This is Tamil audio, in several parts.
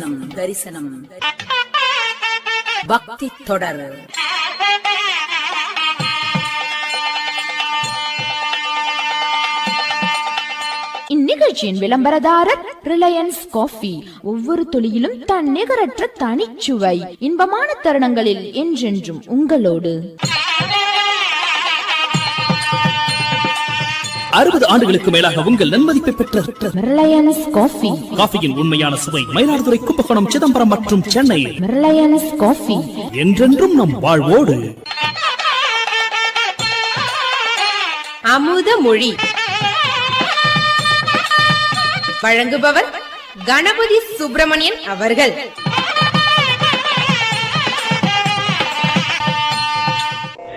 தரிசனம் தரிசனம். பக்தி தொடர். இந்நிகழ்ச்சியின் விளம்பரதாரர் ரிலையன்ஸ் காஃபி. ஒவ்வொரு துளியிலும் தன் நிகரற்ற தனிச்சுவை. இன்பமான தருணங்களில் என்றென்றும் உங்களோடு. அறுபது ஆண்டுகளுக்கு மேலாக உங்கள் நன்மதிப்பை பெற்ற ரிலையன்ஸ் காஃபி காஃபியின் உண்மையான சுவை மயிலாடுதுறை கும்பகோணம் சிதம்பரம் மற்றும் சென்னை ரிலையன்ஸ் காஃபி என்றென்றும் நம் வாழ்வோடு. அமுத மொழி. வழங்குபவர் கணபதி சுப்பிரமணியன் அவர்கள்.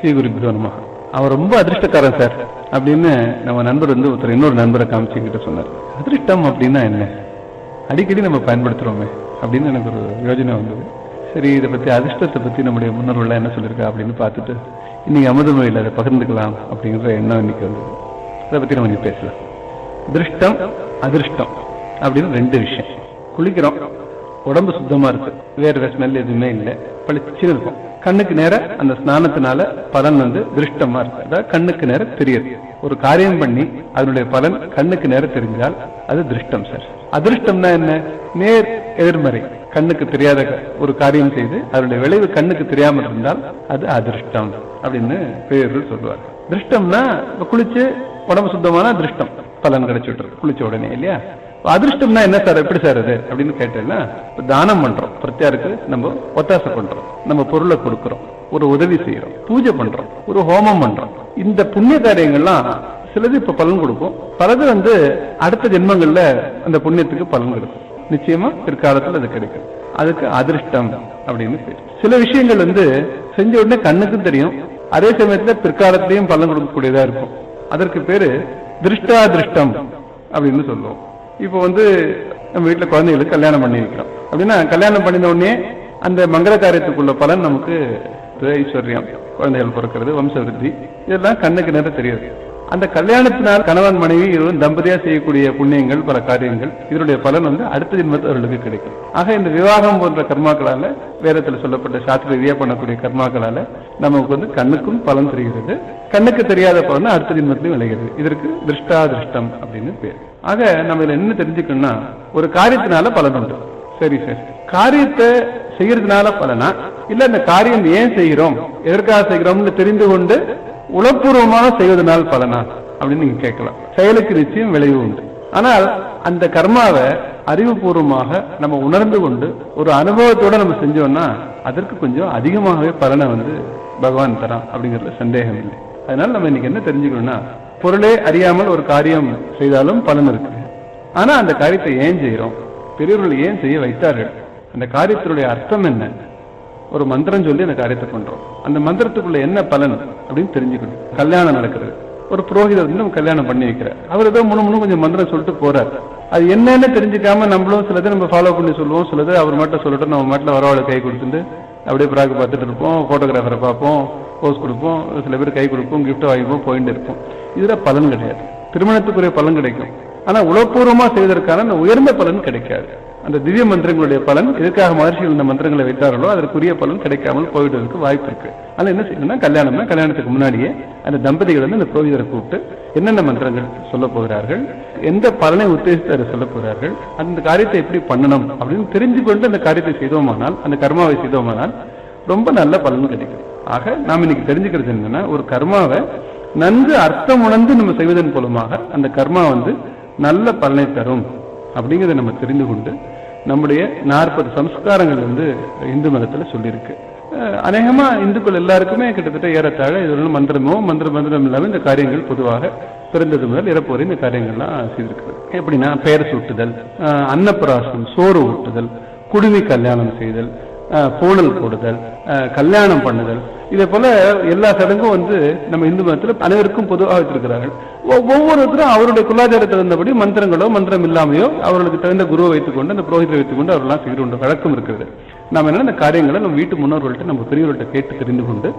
ஸ்ரீ நம. அவன் ரொம்ப அதிர்ஷ்டக்காரன் சார். அப்படின்னு நம்ம நண்பர் வந்து ஒருத்தர் இன்னொரு நண்பரை காமிச்சு என்கிட்ட சொன்னார். அதிர்ஷ்டம் அப்படின்னா என்ன? அடிக்கடி நம்ம பயன்படுத்துகிறோமே அப்படின்னு எனக்கு ஒரு யோஜனை வந்தது. சரி இதை பத்தி அதிர்ஷ்டத்தை பற்றி நம்முடைய முன்னோர்கள் என்ன சொல்லியிருக்கா? அப்படின்னு பார்த்துட்டு இன்னைக்கு அமுதமொழியில் அதை பகிர்ந்துக்கலாம் அப்படிங்கிற எண்ணம் இன்னைக்கு வந்தது. அதை பத்தி நம்ம இன்னைக்கு பேசலாம். திருஷ்டம் அதிர்ஷ்டம் அப்படின்னு ரெண்டு விஷயம். குளிக்கிறோம். உடம்பு சுத்தமா இருக்கு. வேறு ஸ்மெல் எதுவுமே இல்லை. பளிச்சுன்னு இருக்கும். கண்ணுக்கு நேர அந்த ஸ்நானத்தினால பலன் வந்து திருஷ்டமா இருக்கு. அதாவது கண்ணுக்கு நேர தெரியுது. ஒரு காரியம் பண்ணி அதனுடைய பலன் கண்ணுக்கு நேர தெரிஞ்சால் அது திருஷ்டம் சார். அதிர்ஷ்டம்னா என்ன? நேர் எதிர்மறை. கண்ணுக்கு தெரியாத ஒரு காரியம் செய்து அதனுடைய விளைவு கண்ணுக்கு தெரியாமல் இருந்தால் அது அதிர்ஷ்டம் அப்படின்னு பெரியவர்கள் சொல்லுவார். திருஷ்டம்னா குளிச்சு உடம்பு சுத்தமான திருஷ்டம். பலன் கிடைச்சிட்டு இருக்கு. குளிச்ச உடனே இல்லையா? அதிர்ஷ்டம்னா என்ன சார்? எப்படி சார் அது? அப்படின்னு கேட்டேன்னா தானம் பண்றோம். பிரத்யாருக்கு நம்ம ஒத்தாசை பண்றோம். நம்ம பொருளை கொடுக்கறோம். ஒரு உதவி செய்யறோம். பூஜை பண்றோம். ஒரு ஹோமம் பண்றோம். இந்த புண்ணிய காரியங்கள்லாம் சிலது இப்ப பலன் கொடுக்கும். பலது வந்து அடுத்த ஜென்மங்கள்ல அந்த புண்ணியத்துக்கு பலன் கொடுக்கும். நிச்சயமா பிற்காலத்துல அது கிடைக்கும். அதுக்கு அதிர்ஷ்டம் அப்படின்னு பேர். சில விஷயங்கள் வந்து செஞ்ச உடனே கண்ணுக்கும் தெரியும். அதே சமயத்துல பிற்காலத்திலையும் பலன் கொடுக்கக்கூடியதா இருக்கும். அதற்கு பேரு திருஷ்டாதிருஷ்டம் அப்படின்னு சொல்லுவோம். இப்போ வந்து நம்ம வீட்டில் குழந்தைகளுக்கு கல்யாணம் பண்ணியிருக்கிறோம். அப்படின்னா கல்யாணம் பண்ணின உடனே அந்த மங்கள காரியத்துக்குள்ள பலன் நமக்கு ஐஸ்வர்யம் குழந்தைகள் பிறக்கிறது வம்சவிருத்தி இதெல்லாம் கண்ணுக்கு நேரம் தெரியாது. அந்த கல்யாணத்தினால் கணவன் மனைவி இருவரும் தம்பதியா செய்யக்கூடிய புண்ணியங்கள் பல காரியங்கள் இதனுடைய பலன் வந்து அடுத்த ஜென்மத்தில் அவர்களுக்கு கிடைக்கும். ஆக இந்த விவாகம் போன்ற கர்மாக்களால வேதத்தில் சொல்லப்பட்ட சாஸ்திர ரீதியா பண்ணக்கூடிய கர்மாக்களால நமக்கு வந்து கண்ணுக்கும் பலன் தெரிகிறது. கண்ணுக்கு தெரியாத பலன் அடுத்த ஜென்மத்திலும் விளைகிறது. இதற்கு திருஷ்டாதிருஷ்டம் அப்படின்னு பேர். ஆக நம்ம இதுல என்ன தெரிஞ்சுக்கணும்னா ஒரு காரியத்தினால பலன் உண்டு. சரி சரி. காரியத்தை செய்யறதுனால பலனா? இல்ல இந்த காரியம் ஏன் செய்கிறோம்? எதற்காக செய்கிறோம்னு தெரிந்து கொண்டு உளப்பூர்வமாக செய்வதனால் பலனா அப்படின்னு நீங்க கேட்கலாம். செயலுக்கு நிச்சயம் விளைவு உண்டு. ஆனால் அந்த கர்மாவை அறிவுபூர்வமாக நம்ம உணர்ந்து கொண்டு ஒரு அனுபவத்தோட நம்ம செஞ்சோம்னா அதற்கு கொஞ்சம் அதிகமாகவே பலனை வந்து பகவான் தரான் அப்படிங்கிறதுல சந்தேகம் இல்லை. அதனால நம்ம இன்னைக்கு என்ன தெரிஞ்சுக்கணும்னா பொருளே அறியாமல் ஒரு காரியம் செய்தாலும் பலன் இருக்கு. ஆனா அந்த காரியத்தை ஏன் செய்யறோம் பெரியவர்கள் ஏன் செய்ய வைத்தார்கள்? அந்த காரியத்தினுடைய அர்த்தம் என்ன? ஒரு மந்திரம் சொல்லி அந்த காரியத்தை பண்றோம். அந்த மந்திரத்துக்குள்ள என்ன பலன் அப்படின்னு தெரிஞ்சுக்கணும். கல்யாணம் நடக்கிறது ஒரு புரோகிதர் வந்து நம்ம கல்யாணம் பண்ணி வைக்கிறார். அவர் ஏதோ முன்னு முன்னு கொஞ்சம் மந்திரம் சொல்லிட்டு போறாரு. அது என்னன்னு தெரிஞ்சுக்காம நம்மளும் சிலது நம்ம ஃபாலோ பண்ணி சொல்லுவோம். சிலது அவர் மட்டும் சொல்லிட்டு நம்ம மட்டும் வரவாளை கை கொடுத்துட்டு அப்படியே பிராக்கு பார்த்துட்டு இருப்போம். போட்டோகிராஃபரை பார்ப்போம். போஸ் கொடுப்போம். சில பேர் கை கொடுப்போம் கிஃப்ட் வாங்கிப்போம் போயிட்டு இருப்போம். இதுல பலன் கிடையாது. திருமணத்துக்குரிய பலன் கிடைக்கும். ஆனா உளப்பூர்வமா செய்வதற்கான உயர்ந்த பலன் கிடைக்காது. அந்த திவ்ய மந்திரங்களுடைய பலன் எதுக்காக மகர்ஷிகள் இந்த மந்திரங்களை வைத்தார்களோ அதற்குரிய பலன் கிடைக்காமல் போயிடுவதற்கு வாய்ப்பு இருக்கு. அதனால என்ன செய்யணும்னா கல்யாணம்னா கல்யாணத்துக்கு முன்னாடியே அந்த தம்பதிகள் வந்து அந்த புரோகிதரை கூப்பிட்டு என்னென்ன மந்திரங்கள் சொல்ல போகிறார்கள் எந்த பலனை உத்தேசித்து அதை சொல்ல போகிறார்கள் அந்த காரியத்தை எப்படி பண்ணணும் அப்படின்னு தெரிஞ்சு கொண்டு அந்த காரியத்தை செய்தோமானால் அந்த கர்மாவை செய்தோமானால் ரொம்ப நல்ல பலன் கிடைக்கும். ஆக நாம் இன்னைக்கு தெரிஞ்சுக்கிறது என்னன்னா ஒரு கர்மாவை நன்கு அர்த்தம் உணர்ந்து நம்ம செய்வதன் மூலமாக அந்த கர்மா வந்து நல்ல பலனை தரும். அப்படிங்கிறத நம்ம தெரிந்து கொண்டு நம்முடைய நாற்பது சம்ஸ்காரங்கள் வந்து இந்து மதத்தில் சொல்லியிருக்கு. அநேகமாக இந்துக்கள் எல்லாருக்குமே கிட்டத்தட்ட ஏறத்தாழ இது மந்திரமோ மந்திர மந்திரம் இல்லாமல் இந்த காரியங்கள் பொதுவாக பிறந்தது முதல் இறப்பு இந்த காரியங்கள்லாம் செய்திருக்கிறது. எப்படின்னா பெயர் சூட்டுதல் அன்னப்பிராசம் சோறு ஊட்டுதல் குடுமி கல்யாணம் செய்தல் அஹ் பூணல் போடுதல் கல்யாணம் பண்ணுதல் இதே போல எல்லா சடங்கும் வந்து நம்ம இந்து மதத்தில் அனைவருக்கும் பொதுவாக வைத்திருக்கிறார்கள். ஒவ்வொருத்தரும் அவருடைய குலாச்சாரத்தில் இருந்தபடி மந்திரங்களோ மந்திரம் இல்லாமையோ அவர்களுக்கு தகுந்த குருவை வைத்துக்கொண்டு அந்த புரோகிதரை வைத்துக்கொண்டு அவரெல்லாம் செய்து கொண்ட வழக்கம் இருக்கிறது. நாம் என்ன இந்த காரியங்களை நம்ம வீட்டு முன்னோர்கள்ட்ட நம்ம பெரியவர்கள்ட்ட கேட்டு தெரிந்து கொண்டு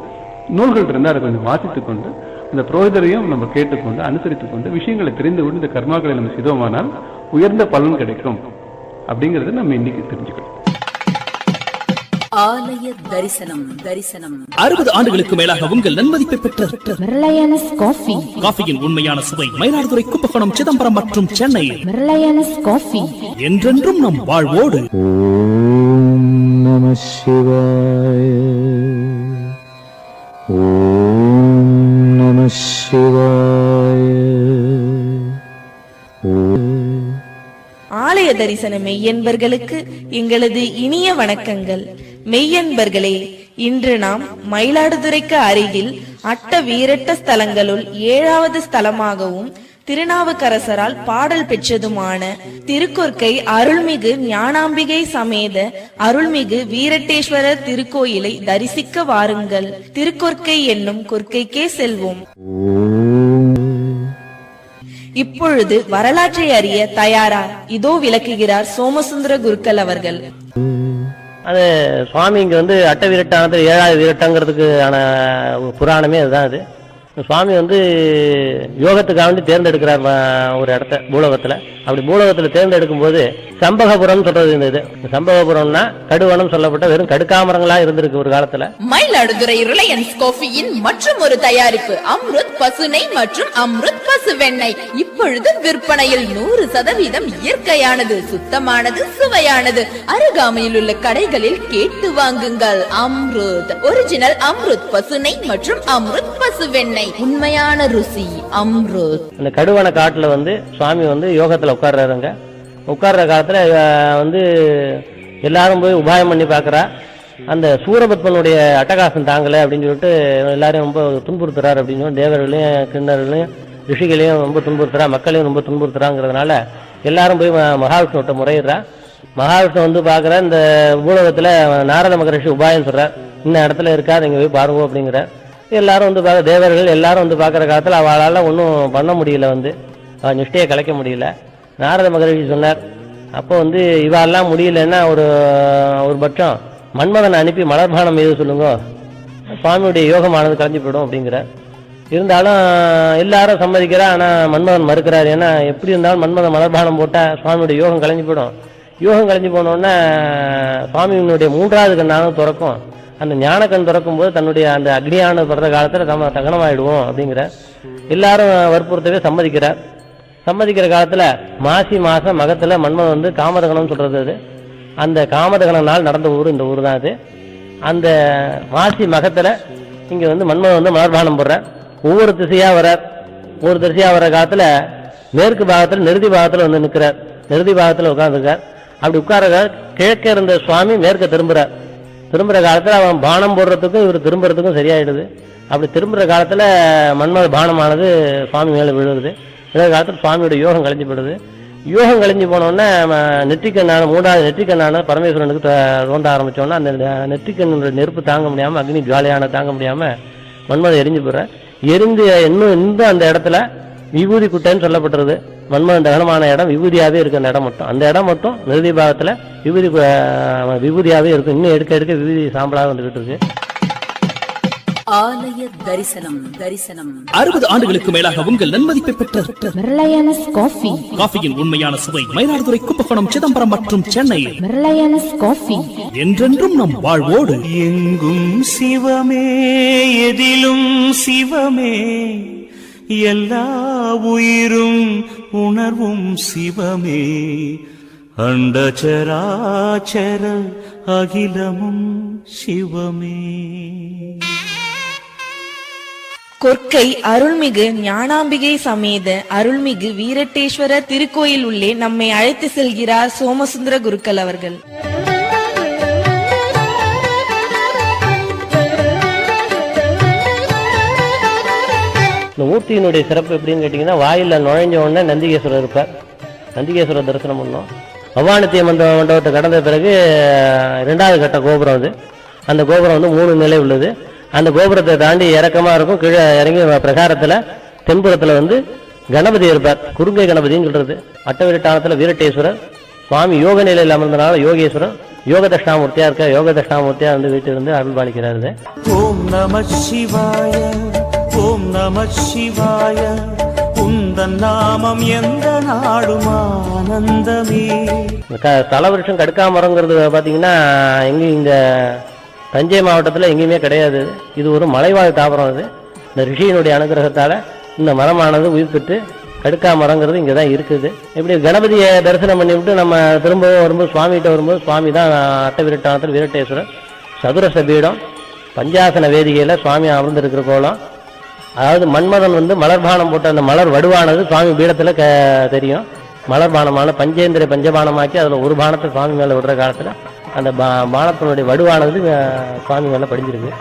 நூல்கள் இருந்தால் அதை கொஞ்சம் வாசித்துக் கொண்டு இந்த புரோகிதரையும் நம்ம கேட்டுக்கொண்டு அனுசரித்துக் கொண்டு விஷயங்களை தெரிந்து கொண்டு இந்த கர்மாக்களை நம்ம செய்தோமானால் உயர்ந்த பலன் கிடைக்கும். அப்படிங்கறத நம்ம இன்னைக்கு தெரிஞ்சுக்கணும். ஆலய தரிசனம் தரிசனம். அறுபது ஆண்டுகளுக்கு மேலாக உங்கள் நன்மதிப்பை பெற்ற மெர்லயனஸ் காஃபி காஃபியின் உண்மையான சுவை மயிலாடுதுறை கும்பகோணம் சிதம்பரம் மற்றும் சென்னை. மெர்லயனஸ் காஃபி என்றென்றும் நம் வாழ்வோடு. நம சிவாய தரிசன மெய்யன்பர்களுக்கு எங்களது இனிய வணக்கங்கள். மெய்யன்பர்களே இன்று நாம் மயிலாடுதுறைக்கு அருகில் அட்ட வீரட்ட ஸ்தலங்களுள் ஏழாவது ஸ்தலமாகவும் திருநாவுக்கரசரால் பாடல் பெற்றதுமான திருக்கொற்கை அருள்மிகு ஞானாம்பிகை சமேத அருள்மிகு வீரட்டேஸ்வரர் திருக்கோயிலை தரிசிக்க வாருங்கள். திருக்கொற்கை என்னும் கொற்கைக்கே செல்வோம். இப்பொழுது வரலாற்றை அறிய தயாரா இதோ விளக்குகிறார் சோமசுந்தர குருக்கள் அவர்கள். அது சுவாமி இங்க வந்து அட்ட வீரட்டானது ஏழாவது வீரட்டங்கிறதுக்கு ஆன புராணமே அதுதான் அது. சுவாமி வந்து யோகத்துக்காக வேண்டி தேர்ந்தெடுக்கிறார் ஒரு இடத்த பூலோகத்துல. அப்படி பூலோகத்துல தேர்ந்தெடுக்கும் போது சம்பகபுரம் சொல்றது இந்த இது. சம்பகபுரம்னா கடுவனம் சொல்லப்பட்ட வெறும் கடுக்காமரங்களா இருந்திருக்கு ஒரு காலத்துல. மயிலாடுதுறை ரிலையன்ஸ் காஃபியின் மற்றும் ஒரு தயாரிப்பு அம்ருத் பசுனை மற்றும் அம்ருத் பசு வெண்ணெய். இப்பொழுது விற்பனையில் நூறு சதவீதம் இயற்கையானது சுத்தமானது சுவையானது. அருகாமையில் உள்ள கடைகளில் கேட்டு வாங்குங்கள். அம்ருத் ஒரிஜினல் அம்ருத் பசுனை மற்றும் அம்ருத் பசு வெண்ணெய். உண்மையான ருசி அம்ருத். அந்த கடுவான காட்டுல வந்து சுவாமி வந்து யோகத்துல உட்கார்றாருங்க. உட்கார்ற காலத்துல வந்து எல்லாரும் போய் உபாயம் பண்ணி பார்க்கறா அந்த சூரபத்மனுடைய அட்டகாசம் தாங்கலை அப்படின்னு சொல்லிட்டு எல்லாரையும் ரொம்ப துன்புறுத்துறாரு அப்படின்னு சொல்லி தேவர்களையும் கிண்ணர்களையும் ரிஷிகளையும் ரொம்ப துன்புறுத்துறா மக்களையும் ரொம்ப துன்புறுத்துறாங்கிறதுனால எல்லாரும் போய் மகாவிஷ்ணு மகாவிஷ்ணுவிட்ட முறையிடுறா. மகாவிஷ்ணு வந்து பார்க்குற இந்த பூலோகத்தில் நாரத மகரிஷி உபாயம் சொல்கிறார் இன்ன இடத்துல இருக்கா நீங்கள் போய் பாருங்க அப்படிங்கிறார் எல்லாரும் வந்து பார்க்க தேவர்கள் எல்லாரும் வந்து பார்க்குற காலத்தில் அவளால் ஒன்றும் பண்ண முடியல வந்து. அவள் நிஷ்டையை கலைக்க முடியல. நாரத மகரிஷி சொன்னார் அப்போ வந்து இவாளெல்லாம் முடியலன்னா ஒரு ஒரு பட்சம் மன்மதனை அனுப்பி மலர்பானம் எது சொல்லுங்க. சுவாமியுடைய யோகமானது கலைஞ்சு போயிடும் அப்படிங்கிறார் இருந்தாலும் எல்லாரும் சம்மதிக்கிறா ஆனால் மன்மதன் மறுக்கிறார். ஏன்னா எப்படி இருந்தாலும் மன்மதன் மலர்பானம் போட்டால் சுவாமியுடைய யோகம் கலைஞ்சு போயிடும். யோகம் கலைஞ்சு போனோடனே சுவாமியினுடைய மூன்றாவது கண்ணாலும் திறக்கும். அந்த ஞானக்கண் திறக்கும் போது தன்னுடைய அந்த அக்னியான பிறந்த காலத்தில் நம்ம தகனமாயிடுவோம் அப்படிங்கிற. எல்லாரும் வற்புறுத்தவே சம்மதிக்கிறார். சம்மதிக்கிற காலத்தில் மாசி மாதம் மகத்தில் மன்மதன் வந்து காமதகனம் சொல்கிறது அது. அந்த காமதகன நாள் நடந்த ஊர் இந்த ஊர் தான் அது. அந்த மாசி மகத்தில் இங்கே வந்து மன்மதன் வந்து மலர்பானம் போடுறார். ஒவ்வொரு திசையாக வர்றார் ஒவ்வொரு திசையாக வர்ற காலத்தில் மேற்கு பாகத்தில் நிறுதி பாகத்தில் வந்து நிற்கிறார் நிறுதி பாகத்தில் உட்காந்துருக்கார் அப்படி உட்கார கிழக்கே இருந்த சுவாமி மேற்க திரும்புகிறார் திரும்புகிற காலத்தில் அவன் பானம் போடுறதுக்கும் இவர் திரும்புறதுக்கும் சரியாயிடுது. அப்படி திரும்புகிற காலத்தில் மன்மத பானமானது சுவாமி மேலே விழுது விழுற காலத்தில் சுவாமியோட யோகம் கழிஞ்சு போடுது யோகம் கழிஞ்சு போனோடனே நெற்றிக்கண்ணான மூன்றாவது நெற்றிக்கண்ணான பரமேஸ்வரனுக்கு தோண்ட ஆரம்பித்தோன்னா அந்த நெற்றிக்கண்ணோட நெருப்பு தாங்க முடியாமல் அக்னி ஜுவாலையான தாங்க முடியாமல் மன்மதை எரிஞ்சு போடுறேன் எரிந்து இன்னும் இன்னும் அந்த இடத்துல விபூதி குட்டைன்னு சொல்லப்பட்டுருது. மன்மதன் தகனமான இடம் விபூதியாகவே இருக்கு அந்த இடம் மட்டும். அந்த இடம் மட்டும் நிறுதி பாகத்துல விபூதி விபூதியாகவே இருக்கும். இன்னும் எடுக்க எடுக்க விபூதி சாம்பலாக வந்துகிட்டு இருக்கு. ஆலய தரிசனம் தரிசனம். அறுபது ஆண்டுகளுக்கு மேலாக உங்கள் நன்மதிப்பை பெற்ற காஃபி காஃபியின் உண்மையான சுவை மயிலாடுதுறை கும்பகோணம் சிதம்பரம் மற்றும் சென்னை. ரிலையன்ஸ் காஃபி என்றென்றும் நம் வாழ்வோடு. எங்கும் சிவமே எதிலும் சிவமே. எல்லா உயிரும் உணர்வும் சிவமே. அண்டச்சராச்சர அகிலமும் சிவமே. கொற்கை அருள்மிகு ஞானாம்பிகை சமேத அருள்மிகு வீரட்டேஸ்வரர் திருக்கோயில் உள்ளே நம்மை அழைத்து செல்கிறார் சோமசுந்தர குருக்கள் அவர்கள். இந்த மூர்த்தியினுடைய சிறப்பு எப்படின்னு கேட்டிங்கன்னா வாயில நுழைஞ்ச உடனே நந்திகேஸ்வரர் இருப்பார். நந்திகேஸ்வரர் தரிசனம் பண்ணோம் பவானித்திய மண்டப மண்டபத்தை கடந்த பிறகு ரெண்டாவது இரண்டாவது கட்ட கோபுரம் அது. அந்த கோபுரம் வந்து மூணு நிலை உள்ளது. அந்த கோபுரத்தை தாண்டி இறக்கமா இருக்கும். கீழே இறங்கி பிரகாரத்துல தென்புறத்துல வந்து கணபதி இருப்பார். குறுங்கை கணபதின்னு சொல்றது. அட்டவீரட்டானத்துல வீரட்டேஸ்வரர் சுவாமி யோக நிலையில் அமர்ந்தனால யோகேஸ்வரர் யோக தட்சிணாமூர்த்தியா இருக்க யோக தட்சிணாமூர்த்தியா வந்து வீட்டிலிருந்து அருள் பாலிக்கிறாரு ஓம் நம சிவாய ஓம் நம சிவாய உந்தன் நாமம் எந்த நாடும் ஆனந்தமே. தலவிருஷம் கடுக்காமரங்கிறது பார்த்தீங்கன்னா எங்கேயும் இந்த தஞ்சை மாவட்டத்தில் எங்கேயுமே கிடையாது. இது ஒரு மலைவாழ் தாவரம் அது. இந்த ரிஷியினுடைய அனுகிரகத்தால் இந்த மரமானது உயிர் பெற்று கடுக்கா மரங்கிறது இங்கே தான் இருக்குது. இப்படி கணபதியை தரிசனம் பண்ணிவிட்டு நம்ம திரும்பவும் வரும்போது சுவாமிகிட்ட வரும்போது சுவாமி தான் அட்ட விரட்டானத்தில் வீரட்டேஸ்வரர். சதுரச பீடம் பஞ்சாசன வேதிகையில் சுவாமி அமர்ந்திருக்கிற கோலம். அதாவது மன்மதன் வந்து மலர்பானம் போட்ட அந்த மலர் வடுவானது சுவாமி பீடத்தில் க தெரியும். மலர்பானமான பஞ்சேந்திர பஞ்சபானமாக்கி அதில் ஒரு பானத்தை சுவாமி மேலே விடுற காலத்தில் அந்த பா பானத்தினுடைய வடுவானது சுவாமி மேலே படிஞ்சிருக்கு.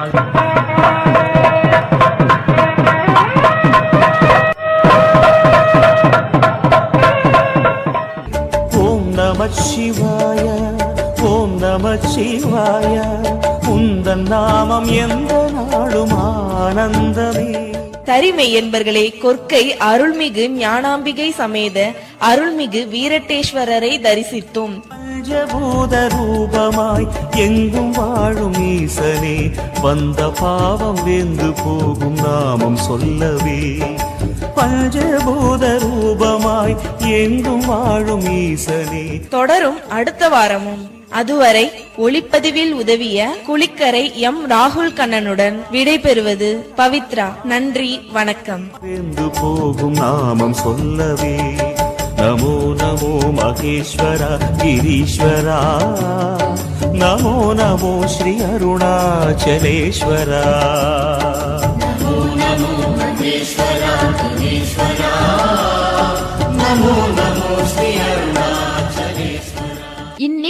ஓம் நம சிவாய ஓம் நம சிவாய. உந்தன் நாமம் எந்த நாளும் ஆனந்தமே. தரிமை என்பர்களே கொற்கை அருள்மிகு ஞானாம்பிகை சமேத அருள்மிகு வீரட்டேஸ்வரரை தரிசித்தோம். பஞ்சபூத ரூபமாய் எங்கும் வாழும் ஈசனே வந்த பாவம் வெந்து போகும் நாமம் சொல்லவே. பஞ்சபூத ரூபமாய் எங்கும் வாழும் ஈசனே. தொடரும் அடுத்த வாரமும். அதுவரை ஒளிப்பதிவில் உதவிய குளிக்கரை எம். ராகுல் கண்ணனுடன் விடைபெறுவது பவித்ரா. நன்றி வணக்கம். போகும் நாமம் சொல்லவே. நமோ நமோ மகேஸ்வர கிரீஸ்வரா. நமோ நமோ ஸ்ரீ அருணாச்சலேஸ்வரா.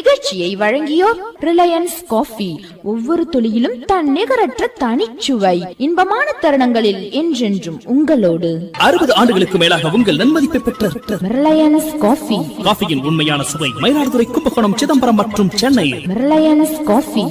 இந்நிகழ்ச்சியை வழங்கியோர் ரிலையன்ஸ் காஃபி ஒவ்வொரு துளியிலும் தன் நிகரற்ற தனிச்சுவை. இன்பமான தருணங்களில் என்றென்றும் உங்களோடு. அறுபது ஆண்டுகளுக்கு மேலாக உங்கள் நன்மதிப்பை பெற்ற ரிலையன்ஸ் காஃபி காஃபியின் உண்மையான சுவை மயிலாடுதுறை கும்பகோணம் சிதம்பரம் மற்றும் சென்னை. Reliance coffee